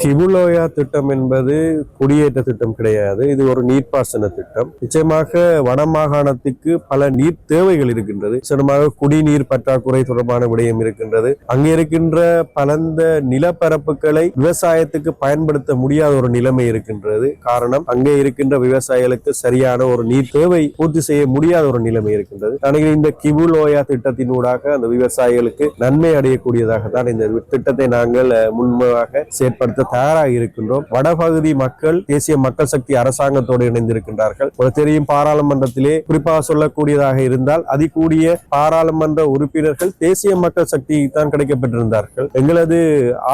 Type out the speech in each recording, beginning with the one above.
கிபுலோயா திட்டம் என்பது குடியேற்ற திட்டம் கிடையாது. இது ஒரு நீர்ப்பாசன திட்டம். நிச்சயமாக வடமாகாணத்துக்கு பல நீர் தேவைகள் இருக்கின்றது. நிச்சயமாக குடிநீர் பற்றாக்குறை தொடர்பான விடயம் இருக்கின்றது. அங்கே இருக்கின்ற பலந்த நிலப்பரப்புகளை விவசாயத்துக்கு பயன்படுத்த முடியாத ஒரு நிலைமை இருக்கின்றது. காரணம் அங்கே இருக்கின்ற விவசாயிகளுக்கு சரியான ஒரு நீர் தேவை பூர்த்தி செய்ய முடியாத ஒரு நிலைமை இருக்கின்றது. நினைக்கிறேன் இந்த கிபுலோயா திட்டத்தினூடாக அந்த விவசாயிகளுக்கு நன்மை அடையக்கூடியதாக தான் இந்த திட்டத்தை நாங்கள் முன்பாக செயற்பட செயற்படுத்த தயாராக இருக்கின்றோம். வடபகுதி மக்கள் தேசிய மக்கள் சக்தி அரசாங்கத்தோடு இணைந்திருக்கின்றார்கள். ஒரு தெரியும் பாராளுமன்றத்திலே குறிப்பாக சொல்லக்கூடியதாக இருந்தால் அதிகூடிய பாராளுமன்ற உறுப்பினர்கள் தேசிய மக்கள் சக்திக்கு தான் கிடைக்கப்பட்டிருந்தார்கள். எங்களது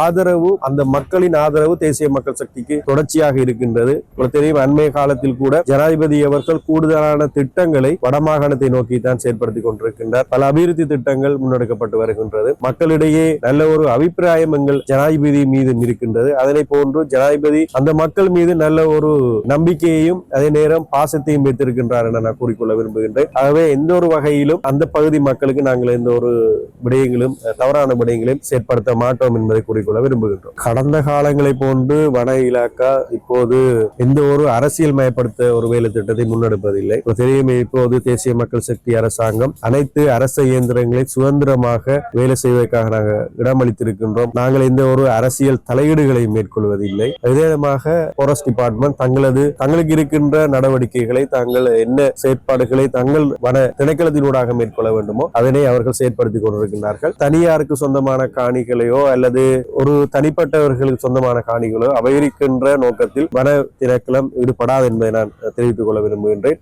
ஆதரவு அந்த மக்களின் ஆதரவு தேசிய மக்கள் சக்திக்கு தொடர்ச்சியாக இருக்கின்றது. ஒரு தெரியும் அண்மைய காலத்தில் கூட ஜனாதிபதி அவர்கள் கூடுதலான திட்டங்களை வடமாகாணத்தை நோக்கி தான் செயற்படுத்திக் கொண்டிருக்கின்றார். பல அபிவிருத்தி திட்டங்கள் முன்னெடுக்கப்பட்டு வருகின்றது. மக்களிடையே நல்ல ஒரு அபிப்பிராயம் எங்கள் ஜனாதிபதி மீது இருக்கின்றது. இருக்கிறது. அதனை போன்று ஜனாதிபதி அந்த மக்கள் மீது நல்ல ஒரு நம்பிக்கையையும் அதே நேரம் பாசத்தையும் வைத்திருக்கின்றார் என நான் கூறிக்கொள்ள விரும்புகின்றேன். ஆகவே எந்த ஒரு வகையிலும் அந்த பகுதி மக்களுக்கு நாங்கள் எந்த ஒரு விடயங்களும் தவறான விடயங்களையும் செயற்படுத்த மாட்டோம் என்பதை கூறிக்கொள்ள விரும்புகின்றோம். கடந்த காலங்களை போன்று வன இலாக்கா இப்போது எந்த ஒரு அரசியல் மயப்படுத்த ஒரு வேலை திட்டத்தை முன்னெடுப்பதில்லை. தெரியும் இப்போது தேசிய மக்கள் சக்தி அரசாங்கம் அனைத்து அரச இயந்திரங்களை சுதந்திரமாக வேலை செய்வதற்காக நாங்கள் இடமளித்திருக்கின்றோம். நாங்கள் எந்த ஒரு அரசியல் தலையீடுகள் மேற்கொள்வதில்லை. விதமாக ஃபாரஸ்ட் டிபார்ட்மெண்ட் தங்களது தங்களுக்கு இருக்கின்ற நடவடிக்கைகளை தாங்கள் என்ன செயற்பாடுகளை தங்கள் வன திணைக்களத்தினூடாக மேற்கொள்ள வேண்டுமோ அதனை அவர்கள் செயற்படுத்திக் கொண்டிருக்கின்றார்கள். தனியாருக்கு சொந்தமான காணிகளையோ அல்லது ஒரு தனிப்பட்டவர்களுக்கு சொந்தமான காணிகளோ அபகரிக்கின்ற நோக்கத்தில் வன திணைக்களம் ஈடுபடாது என்பதை நான் தெரிவித்துக் கொள்ள விரும்புகின்றேன்.